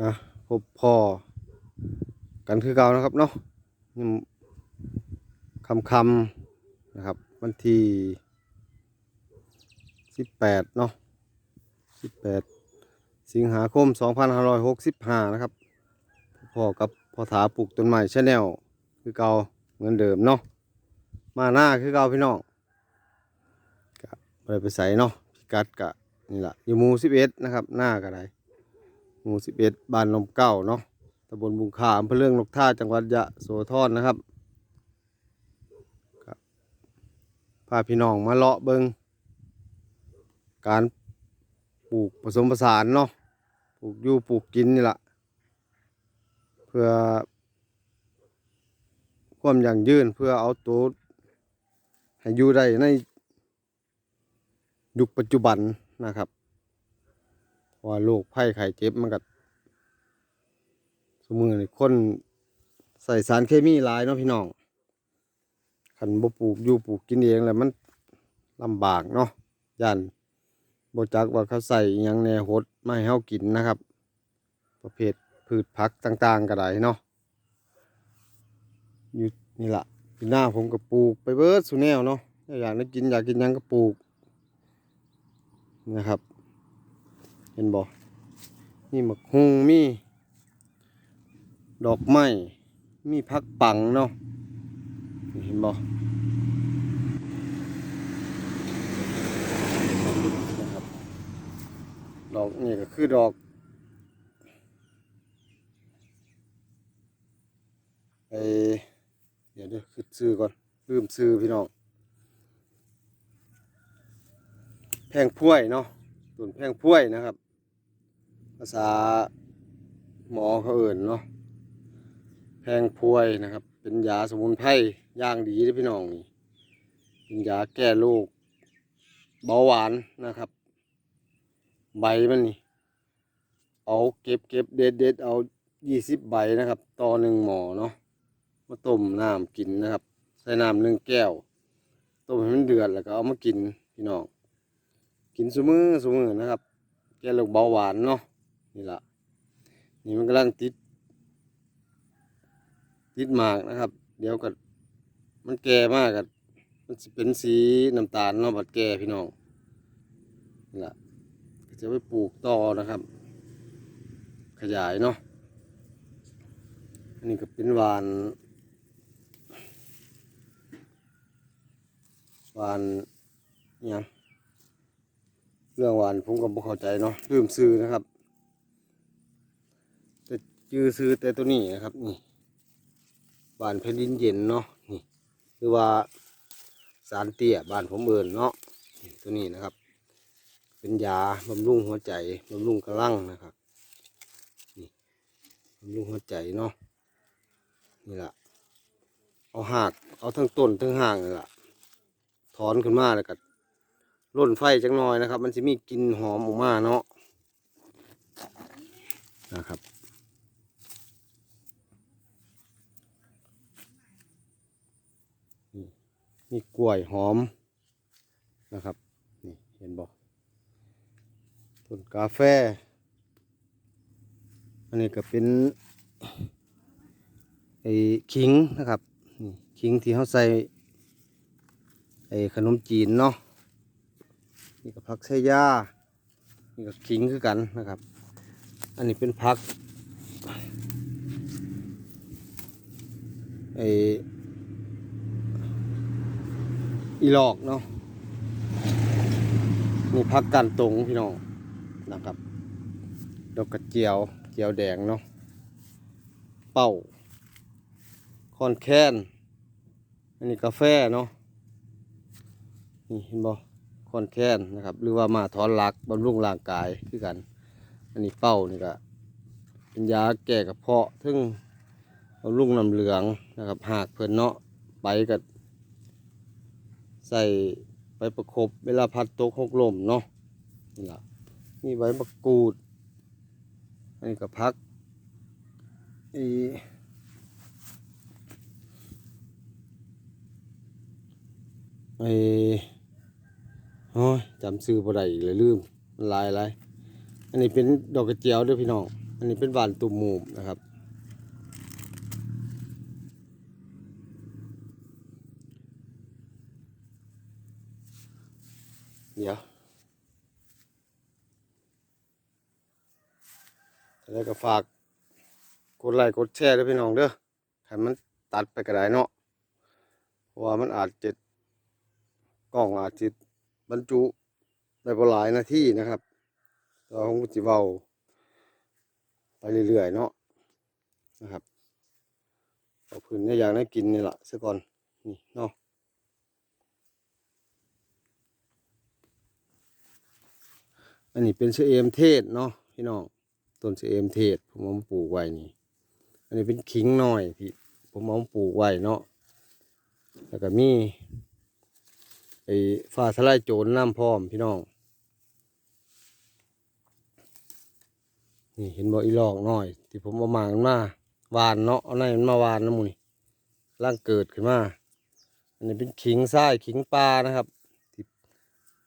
อะพบพอกันคือเก่านะครับเนาะนี่คำคำนะครับ วันที่สิบแปดเนาะสิบแปดสิงหาคมสองพันห้าร้อยหกสิบห้านะครับพอกับพอถาปลูกต้นไม้ชาแนลคือเก่าเหมือนเดิมเนาะมาหน้าคือเก่าพี่น้องก็บ่ไปไปใส่เนาะพิกัดกะนี่แหละอยู่มูสิบเอ็ดนะครับ หน้าก็ได้ หมู่สิบเอ็ดบ้านลมเก้าเนาะตำบลบุงคาอำเภอเรื่องนกท่าจังหวัดยะโสธรนะครับครับพาพี่น้องมาเลาะเบิงการปลูกผสมผสานเนาะปลูกอยู่ปลูกกินนี่แหละเพื่อความยั่งยืนเพื่อเอาตัวให้อยู่ได้ในยุคปัจจุบันนะครับ ว่าโรคภัยไข้เจ็บมันก็สมือนี่คนใส่สารเคมีหลายเนาะพี่น้องคันบ่ปลูกอยู่ปลูกกินเองแล้วมันลำบากเนาะย่านบ่จักว่าเขาใส่ยังแนหดมาให้เฮากินนะครับ ประเภทพืชผักต่าง ๆก็ได้เนาะอยู่นี่ล่ะปีหน้าผมก็ปลูกไปเบิดสุแนวเนาะอยากได้กินอยากกินยังก็ปลูกนะครับ เห็นบ่มีหมกฮุงมี ดอกไม้มีพักปังเนาะเห็นบ่นะครับดอกนี่ก็คือดอกไอเดี๋ยวเดี๋ยวคือซื้อก่อนลืมซื้อพี่น้องแพงพ้วยเนาะต้นแพงพ้วยนะครับ ภาษาหมอเขาเอิ่นเนาะแพงพวยนะครับ เป็นยาสมุนไพรย่างดีเลยพี่น้องนี่เป็นยาแก้โรคเบาหวานนะครับ ใบมันนี่ เอาเก็บเก็บเด็ดเด็ดเอายี่สิบใบนะครับ ต่อหนึ่งหมอเนาะมาต้มน้ำกินนะครับ ใส่น้ำหนึ่งแก้ว ต้มให้มันเดือดแล้วก็เอามากินพี่น้อง กินสมือสมือนะครับ แก้โรคเบาหวานเนาะ นี่ละนี่มันกำลังติด ติดหมากนะครับ เดี๋ยวก็มันแก่มากกับมันเป็นสีน้ำตาลเนาะบัดแก่พี่น้องนี่ละจะไปปลูกต่อนะครับ ขยายเนาะอันนี้ก็เป็นหวานหวานอิหยังเรื่องหวานผมก็บ่เข้าใจเนาะลืมซื้อนะครับ จื้อซื้อแต่ตัวนี้นะครับนี่บานแผ่นดินเย็นเนาะนี่หรือว่าสารเตี้ยบานผมเอินเนาะนี่ตัวนี้นะครับ เป็นยาบำรุงหัวใจบำรุงกระลังนะครับนี่บำรุงหัวใจเนาะนี่แหละเอาหากเอาทั้งต้นทั้งห่างนี่ละถอนขึ้นมาแล้วก็ร่นไฟจังหน่อยนะครับ มันจะมีกลิ่นหอมออกมาเนาะนะครับนี่ มีกล้วยหอมนะครับนี่เห็นบอกต้นกาแฟ อันนี้ก็เป็นไอ้ขิงนะครับนี่ขิงที่เขาใส่ไอ้ขนมจีนเนาะนี่ก็ผักไชยานี่ก็ขิงคือกันนะครับ อันนี้เป็นผักไอ้ อีหลอกเนาะนี่ผักกันตรงพี่น้องนะครับดอกกระเจียวเจียวแดงเนาะเป้าคอนแคนอันนี้กาแฟเนาะนี่เห็นบ่คอนแค้นนะครับหรือว่ามาถอนหลักบำรุงร่างกายคือกัน อันนี้เป้านี่ก็เป็นยาแก้กระเพาะทึ่งบำรุงน้ำเหลืองนะครับหากเพิ่นเนาะไปกับ ส่ไปประคบเวลาพัดตกหกลมเนาะนี่ละนี่ใบมะกรูด อันนี้ก็พักอีไอโอ้ยจำซื้อบ่ได้อีกเลยลืมมันลายหลายอันนี้เป็นดอกกระเจียวด้วยพี่น้อง อันนี้เป็นหวานตุ่มหมูนะครับ เดี๋ยวแล้วก็ฝากกดไลค์กดแชร์ด้วยพี่น้องเด้อให้มันตัดไปก็ไดเนาะเพราะว่ามันอาจจะกล้องอาจจะบรรจุได้หลายนาทีนะครับแตัวาผมก็สิเว้าไปเรื่อยๆเนาะนะครับเอาพื้นเนี่ยอยากได้กินนี่ละซะก่อนนี่เนาะ อันนี้เป็นเชอเอมเทศเนาะพี่น้องต้นเชอเอมเทศผมเอามาปลูกไว้นี่ อันนี้เป็นขิงหน้อยที่ผมเอามาปลูกไว้เนาะแล้วก็มีไอ้ฟ้าทลายโจรน้ำพร้อมพี่น้องนี่เห็นบ่อีหลอกหน้อย ที่ผมเอามามันมาวานเนาะเอาไหนมันมาวานน้ำมูนี่ร่างเกิดขึ้นมาอันนี้เป็นขิงทรายขิงปลานะครับที่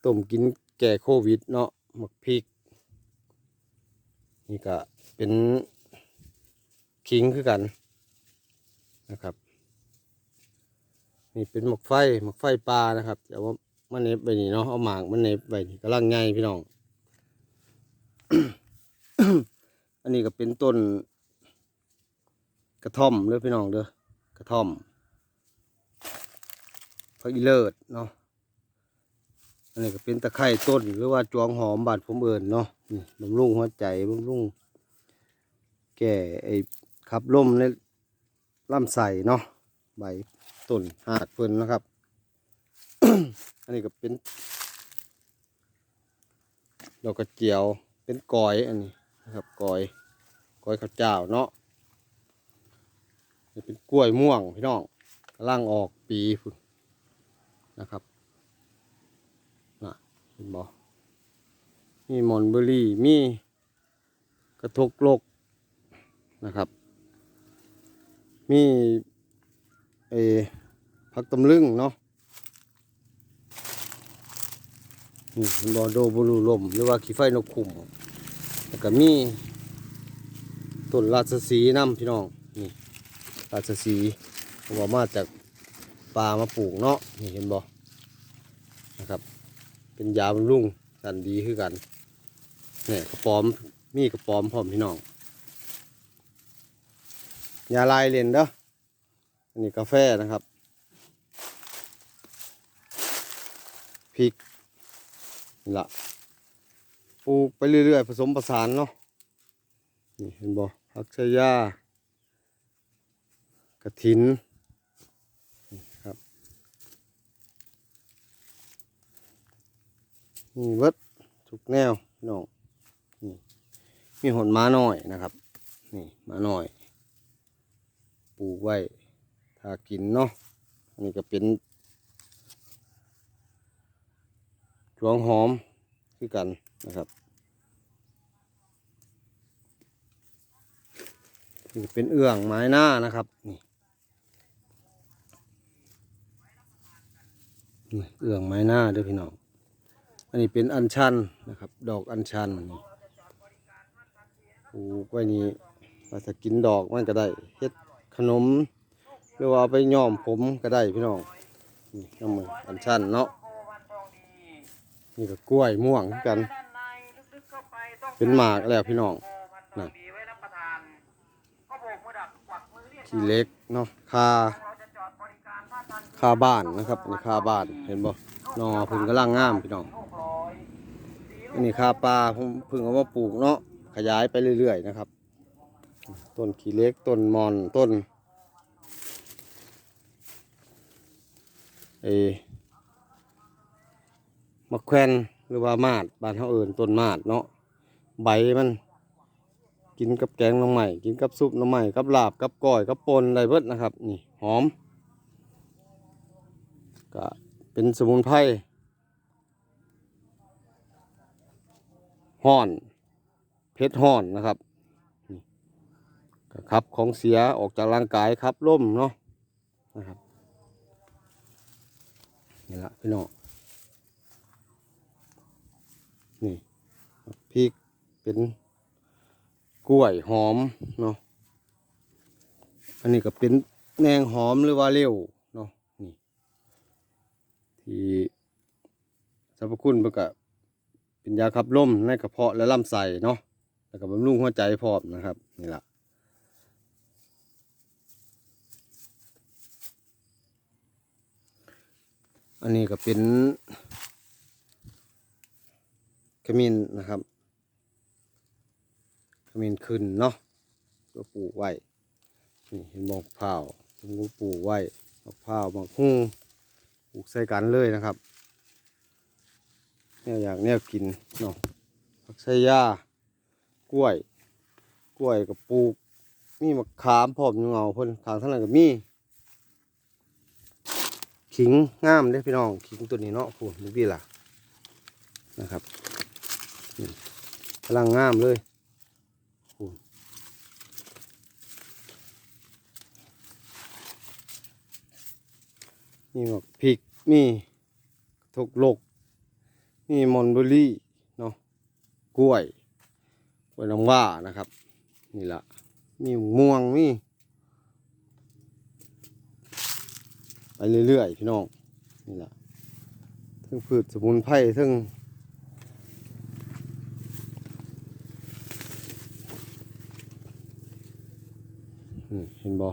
ต้มกินแก่โควิดเนาะ หมักพริก นี่ก็เป็นขิงคือกันนะครับ นี่เป็นหมกไฟหมกไฟปลานะครับแต่ว่ามันเนบไปนี่เนาะเอาหมากมันเนบไปนี่กำลังใหญ่พี่น้อง อันนี้ก็เป็นต้น กระท่อมเด้อพี่น้องเด้อกระท่อมพักอีเลิศเนาะ อันนี้ก็เป็นตะไคร่ต้นหรือว่าจวงหอมบาดผมเอิญเนาะนี่บำรุงหัวใจบำรุงแก่ไอ้ขับลมในลำไส้เนาะใบต้นหากเพิ่นนะครับ อันนี้ก็เป็นดอกกระเจียวเป็นกอยอันนี้นะครับกอยกอยข้าวเจ้าเนาะเป็นกล้วยม่วงพี่น้องกำลังออกปีพุ่นนะครับ บ่มีมอนเบอรี่ มีกระทกโลกนะครับ มีเออผักตำลึงเนาะนี่บอโดบลูลม หรือว่าขี้ไฟนกขุมแล้วก็มีต้นราชสีน้ำพี่น้อง นี่ราชสีผมว่ามาจากป่ามาปลูกเนาะ นี่เห็นบอ เป็นยาบำรุงกันดีคือกันเนี่ยกระป๋อมมีกระป๋อมพร้อมพี่น้องยาลายเลนเด้ออันนี้กาแฟนะครับพริกนี่ละปลูกไปเรื่อยๆผสมผสานเนาะนี่เห็นบ่ผักชายากระถินนี่ครับ นี่เวิดทุกแนวน้องนี่มีหนม้าน้อยนะครับ นี่ม้าน้อย ปลูกไว้ถ้ากินเนาะอันนี้ก็เป็นจวงหอมคือกันนะครับนี่เป็นเอื้องไม้หน้านะครับนี่นี่เอื้องไม้หน้าเด้อพี่น้อง อันนี้เป็นอัญชันนะครับ ดอกอัญชันนี่ปลูกไว้นี่ว่าจะกินดอกมันก็ได้เฮ็ดขนม หรือว่าเอาไปย้อมผมก็ได้พี่น้องนี่น้ำมืออันชันเนาะนี่ก็กล้วยม่วงกัน เป็นหมากแล้วพี่น้องนะขี้เล็กเนาะคาคาบ้านนะครับนนี้คาบ้านเห็นบ่นอพึ่งกำลังงามพี่น้อง อันนี้คาปลาผมเพึ่งเอามาปลูกเนาะขยายไปเรื่อยๆนะครับ ต้นขี้เล็กต้นมอนต้นไอ้มะแขวนหรือว่ามาดบานเขาเอิญต้นมาดเนาะใบมันกินกับแกงน้ำใหม่กินกับซุปน้ำใหม่กับลาบกับก้อยกับปนอะไรเบิดนะครับ นี่หอม ก็เป็นสมุนไพร ห่อน เพชรห่อนนะครับขับของเสียออกจากร่างกายครับล่มเนาะนะครับนี่ละพี่น้องนี่พริกเป็นกล้วยหอมเนาะอันนี้ก็เป็นแนงหอมหรือว่าเลี้ยวเนาะนี่ที่สรรพคุณมันก็ เป็นยาขับลมในกระเพาะและลำไส้เนาะแล้วก็บำรุงหัวใจพร้อมนะครับนี่แหละอันนี้ก็เป็นขมิ้นนะครับขมิ้นขึ้นเนาะก็ปลูกไว้นี่เห็นบอกพร้าผมก็ปลูกไว้มะพร้าวมะฮู้ปลูกใส่กันเลยนะครับ เนี่ยอยากเนี่ยกินเนาะผักไชยากล้วย กล้วยกับปลูก มีมะขามพร้อมอยู่เงาพ่นทางเท่านั้นก็มีขิงงามเด้พี่น้องขิงตัวนี้เนาะพูดดูพี่ล่ะนะครับนี่กำลังงามเลยมีหมกพริกมีทุกโลก มีมอนเบอรี่เนาะกล้วยกล้วยน้ำว่านะครับ นี่ละมีม่วงมีไปเรื่อยๆพี่น้องนี่ละทั้งพืชสมุนไพรทั้งอืมเห็นบ่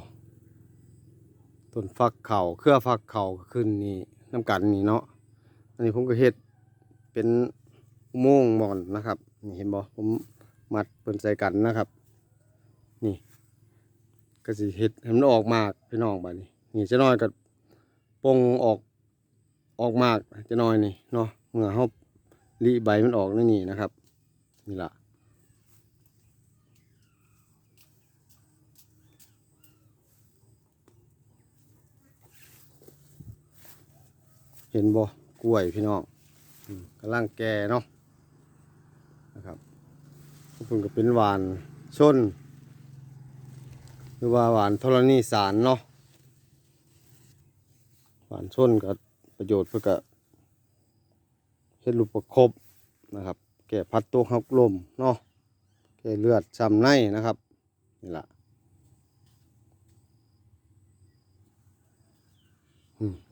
ต้นฟักเข่าเครือฟักเข่าขึ้นนี่น้ำกันนี่เนาะอันนี้ผมก็เฮ็ด เป็นอุโมงมอนนะครับนี่เห็นบ่ผมมัดเปิ้นใส่กันนะครับ นี่ก็สิเฮ็ดให้มันออกมากพี่น้องบัดนี้ นี่จะน้อยก็ปงออกออกมากจะน้อยนี่เนาะเมื่อเฮาลีใบมันออกในนี่นะครับ นี่ล่ะเห็นบ่กล้วยพี่น้อง กำลังแก่เนาะนะครับพวกเพิ่นก็เป็นหวานชน หรือว่าหวานธรณีสารเนาะหวานชนก็ประโยชน์เพื่อก็เฮ็ดลูกประครบนะครับ แก้พัดตัวหักลมเนาะแก้เลือดช้ำในนะครับนี่ละ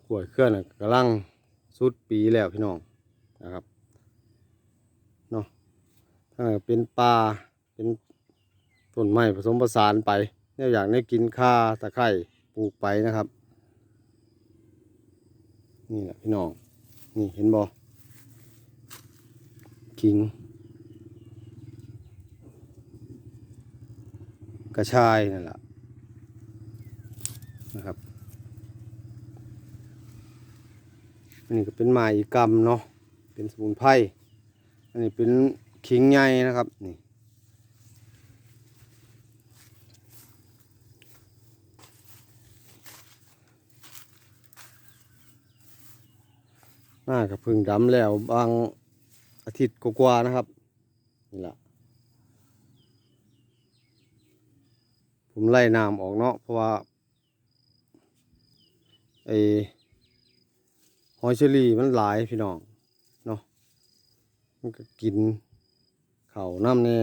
กล้วยเคลื่อนน่ะกำลังสุดปีแล้วพี่น้อง นะครับเนาะถ้าเป็นปลาเป็นต้นไม้ผสมผสานไปเนี่ยอยากได้กินข้าตะไคร่ปลูกไปนะครับ นี่แหละพี่น้องนี่เห็นบอขิง กระชายนั่นแหละนะครับอันนี้ก็เป็นไม้อีกำเนาะ เป็นสมุนไพรอันนี้เป็นขิงใหญ่นะครับนี่หน้ากับพึ่งดำแล้วบางอาทิตย์กว่าๆนะครับนี่แหละผมไล่น้ำออกเนาะเพราะว่าไอหอยเชอรี่มันหลายพี่น้อง มันก็กินเข่าน้ำแน่